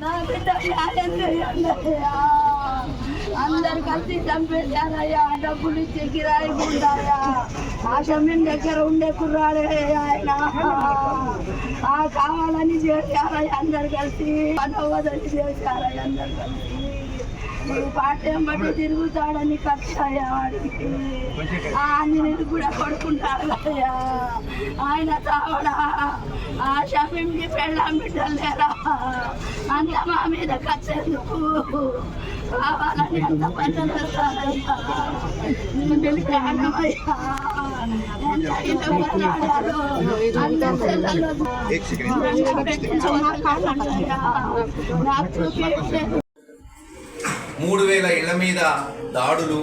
నా బిడ్డ న్యాయం చేయండి అందరు కలిసి చంపేశారయ్యా డబ్బులు ఇచ్చి కిరాయి ఉండాయా ఆ సమయం దగ్గర ఉండే కుర్రాడే ఆయన ఆ కావాలని చేశారయ్యా అందరు కలిసి పదవదని చేశారయ్యా అందరు కలిసి పాఠ్యం బట్టి తిరుగుతాడని కక్షయ్యా వాడికి. ఆ ఆంజనేయుడు కూడా కొడుకుంటాడు కదయ్యా ఆయన తావడా ఆ షమీంకి పెళ్ళాం బిడ్డలు లేరా? అంత మా మీద కచ్చేందుకు కావాలని అంత అందరి నాకు చూపించలేదు మూడు వేల ఇళ్ళ మీద దాడులు.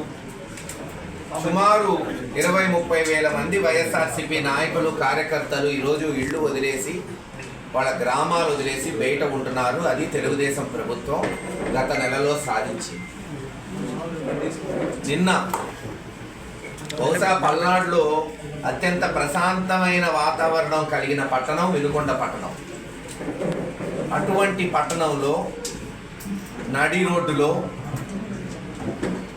సుమారు ఇరవై ముప్పై వేల మంది వైఎస్ఆర్సీపీ నాయకులు కార్యకర్తలు ఈరోజు ఇళ్ళు వదిలేసి వాళ్ళ గ్రామాలు వదిలేసి బయట ఉంటున్నారు. అది తెలుగుదేశం ప్రభుత్వం గత నెలలో సాధించింది. నిన్న బహుశా పల్నాడులో అత్యంత ప్రశాంతమైన వాతావరణం కలిగిన పట్టణం వెలుగొండ పట్టణం. అటువంటి పట్టణంలో నడి రోడ్డులో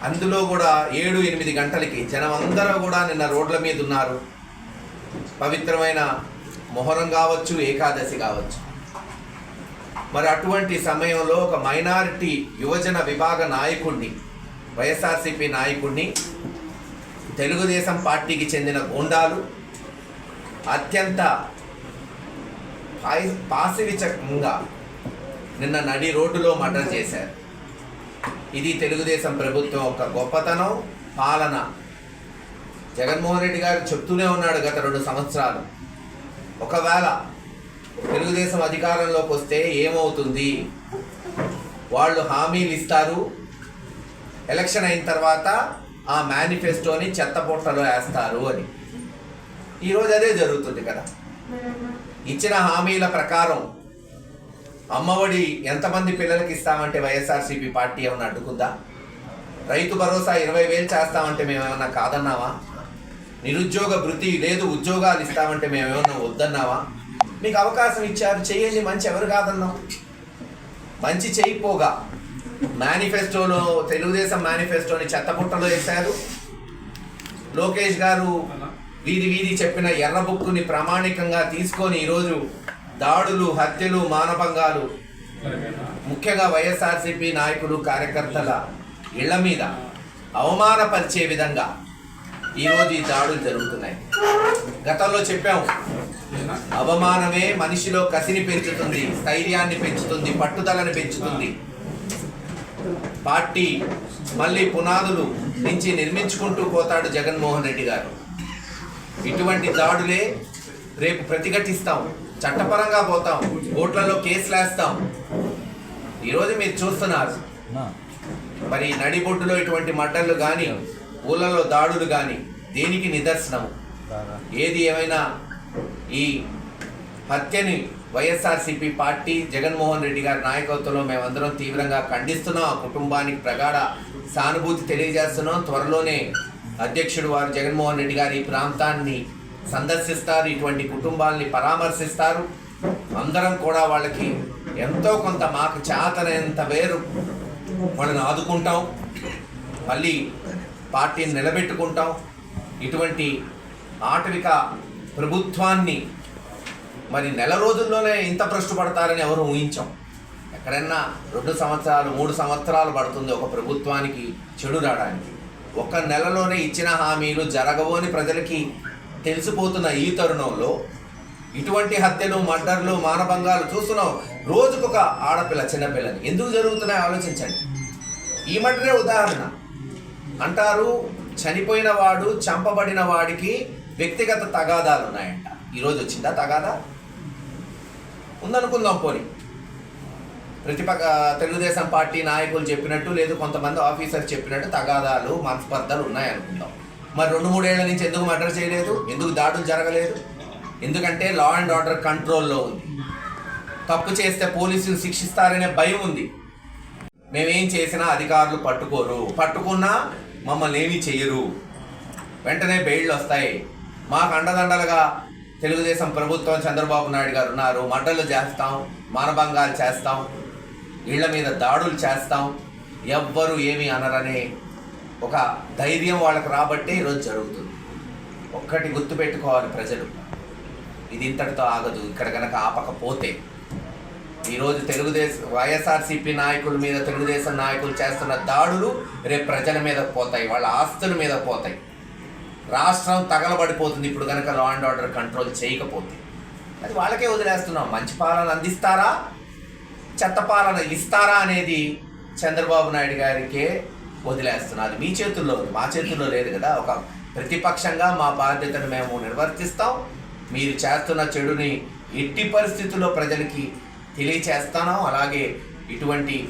అందులో కూడా ఏడు ఎనిమిది గంటలకి జనం అందరూ కూడా నిన్న రోడ్ల మీద ఉన్నారు. పవిత్రమైన మొహరం కావచ్చు ఏకాదశి కావచ్చు. మరి అటువంటి సమయంలో ఒక మైనారిటీ యువజన విభాగ నాయకుడిని వైఎస్ఆర్సీపీ నాయకుడిని తెలుగుదేశం పార్టీకి చెందిన గోండాలు అత్యంత పాసివిచకంగా నిన్న నడి రోడ్డులో మర్డర్ చేశారు. ఇది తెలుగుదేశం ప్రభుత్వం యొక్క గొప్పతనం పాలన. జగన్మోహన్ రెడ్డి గారు చెప్తూనే ఉన్నాడు గత రెండు సంవత్సరాలు. ఒకవేళ తెలుగుదేశం అధికారంలోకి వస్తే ఏమవుతుంది? వాళ్ళు హామీలు ఇస్తారు. ఎలక్షన్ అయిన తర్వాత ఆ మేనిఫెస్టోని చెత్తపొట్టలో వేస్తారు అని. ఈరోజు అదే జరుగుతుంది కదా. ఇచ్చిన హామీల ప్రకారం అమ్మఒడి ఎంతమంది పిల్లలకి ఇస్తామంటే వైఎస్ఆర్సీపీ పార్టీ ఏమన్నా అడ్డుకుందా? రైతు భరోసా ఇరవై వేలు చేస్తామంటే మేమేమన్నా కాదన్నావా? నిరుద్యోగ భృతి లేదు ఉద్యోగాలు ఇస్తామంటే మేము ఏమన్నా వద్దన్నావా? మీకు అవకాశం ఇచ్చారు చేయండి మంచి ఎవరు కాదన్నాం మంచి చేయిపోగా మేనిఫెస్టోలో తెలుగుదేశం మేనిఫెస్టోని చెత్తపుట్టలో వేశారు. లోకేష్ గారు వీధి వీధి చెప్పిన ఎర్ర బుక్కుని ప్రామాణికంగా తీసుకొని ఈరోజు దాడులు హత్యలు మానభంగాలు. ముఖ్యంగా వైఎస్ఆర్సీపీ నాయకులు కార్యకర్తల ఇళ్ళ మీద అవమానపరిచే విధంగా ఈరోజు ఈ దాడులు జరుగుతున్నాయి. గతంలో చెప్పాము అవమానమే మనిషిలో కసిని పెంచుతుంది స్థైర్యాన్ని పెంచుతుంది పట్టుదలని పెంచుతుంది. పార్టీ మళ్ళీ పునాదులు నుంచి నిర్మించుకుంటూ పోతాడు జగన్మోహన్ రెడ్డి గారు. ఇటువంటి దాడులే రేపు ప్రతిఘటిస్తాం. చట్టపరంగా పోతాం. కోట్లలో కేసులు వేస్తాం. ఈరోజు మీరు చూస్తున్నారు. మరి నడిబొడ్డులో ఇటువంటి మడ్డలు కానీ ఊళ్ళలో దాడులు కానీ దేనికి నిదర్శనము? ఏది ఏమైనా ఈ హత్యని వైఎస్ఆర్సీపీ పార్టీ జగన్మోహన్ రెడ్డి గారి నాయకత్వంలో మేమందరం తీవ్రంగా ఖండిస్తున్నాం. ఆ కుటుంబానికి ప్రగాఢ సానుభూతి తెలియజేస్తున్నాం. త్వరలోనే అధ్యక్షుడు వారు జగన్మోహన్ రెడ్డి గారి ఈ ప్రాంతాన్ని సందర్శిస్తారు ఇటువంటి కుటుంబాలని పరామర్శిస్తారు. అందరం కూడా వాళ్ళకి ఎంతో కొంత మాకు చేతనంత వేరు వాళ్ళని ఆదుకుంటాం. మళ్ళీ పార్టీని నిలబెట్టుకుంటాం. ఇటువంటి ఆటవిక ప్రభుత్వాన్ని మరి నెల రోజుల్లోనే ఇంత భ్రష్టు పడతారని ఎవరు ఊహించాం. ఎక్కడన్నా రెండు సంవత్సరాలు మూడు సంవత్సరాలు పడుతుంది ఒక ప్రభుత్వానికి చెడు రావడానికి. ఒక నెలలోనే ఇచ్చిన హామీలు జరగవు అని ప్రజలకి తెలిసిపోతున్న ఈ తరుణంలో ఇటువంటి హత్యలు మర్డర్లు మానభంగాలు చూస్తున్నాం. రోజుకొక ఆడపిల్ల చిన్నపిల్లని. ఎందుకు జరుగుతున్నాయో? ఆలోచించండి. ఈ మర్డరే ఉదాహరణ. అంటారు చనిపోయిన వాడు చంపబడిన వాడికి వ్యక్తిగత తగాదాలు ఉన్నాయంట. ఈరోజు వచ్చిందా తగాదా? ఉందనుకుందాం పోని. ప్రతిపక్ష తెలుగుదేశం పార్టీ నాయకులు చెప్పినట్టు లేదు కొంతమంది ఆఫీసర్ చెప్పినట్టు తగాదాలు మనస్పర్ధలు ఉన్నాయనుకుందాం. మరి రెండు మూడేళ్ళ నుంచి ఎందుకు మర్డర్ చేయలేదు? ఎందుకు దాడులు జరగలేదు? ఎందుకంటే లా అండ్ ఆర్డర్ కంట్రోల్లో ఉంది. తప్పు చేస్తే పోలీసులు శిక్షిస్తారనే భయం ఉంది. మేమేం చేసినా అధికారులు పట్టుకోరు. పట్టుకున్నా మమ్మల్ని ఏమీ చేయరు వెంటనే బెయిళ్ళు వస్తాయి. మాకు అండదండలుగా తెలుగుదేశం ప్రభుత్వం చంద్రబాబు నాయుడు గారు ఉన్నారు. మంటలు చేస్తాం మానభంగాలు చేస్తాం ఇళ్ళ మీద దాడులు చేస్తాం. ఎవ్వరు ఏమి అనరనే ఒక ధైర్యం వాళ్ళకి రాబట్టే ఈరోజు జరుగుతుంది. ఒక్కటి గుర్తుపెట్టుకోవాలి ప్రజలు. ఇది ఇంతటితో ఆగదు. ఇక్కడ కనుక ఆపకపోతే ఈరోజు తెలుగుదేశం వైఎస్ఆర్సీపీ నాయకుల మీద తెలుగుదేశం నాయకులు చేస్తున్న దాడులు రేపు ప్రజల మీద పోతాయి. వాళ్ళ ఆస్తుల మీద పోతాయి. రాష్ట్రం తగలబడిపోతుంది. ఇప్పుడు కనుక లా అండ్ ఆర్డర్ కంట్రోల్ చేయకపోతే. అది వాళ్ళకే వదిలేస్తున్నాం. మంచి పాలన అందిస్తారా? చెత్త పాలన ఇస్తారా అనేది చంద్రబాబు నాయుడు గారికే వదిలేస్తున్నా. అది మీ చేతుల్లో మా చేతుల్లో లేదు కదా. ఒక ప్రతిపక్షంగా మా బాధ్యతను మేము నిర్వర్తిస్తాం. మీరు చేస్తున్న చెడుని ఎట్టి పరిస్థితుల్లో ప్రజలకి తెలియచేస్తాను. అలాగే ఇటువంటి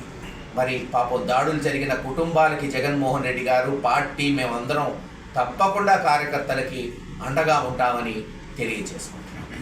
మరి పాపం దాడులు జరిగిన కుటుంబాలకి జగన్మోహన్ రెడ్డి గారు పార్టీ మేమందరం తప్పకుండా కార్యకర్తలకి అండగా ఉంటామని తెలియజేస్తున్నాం.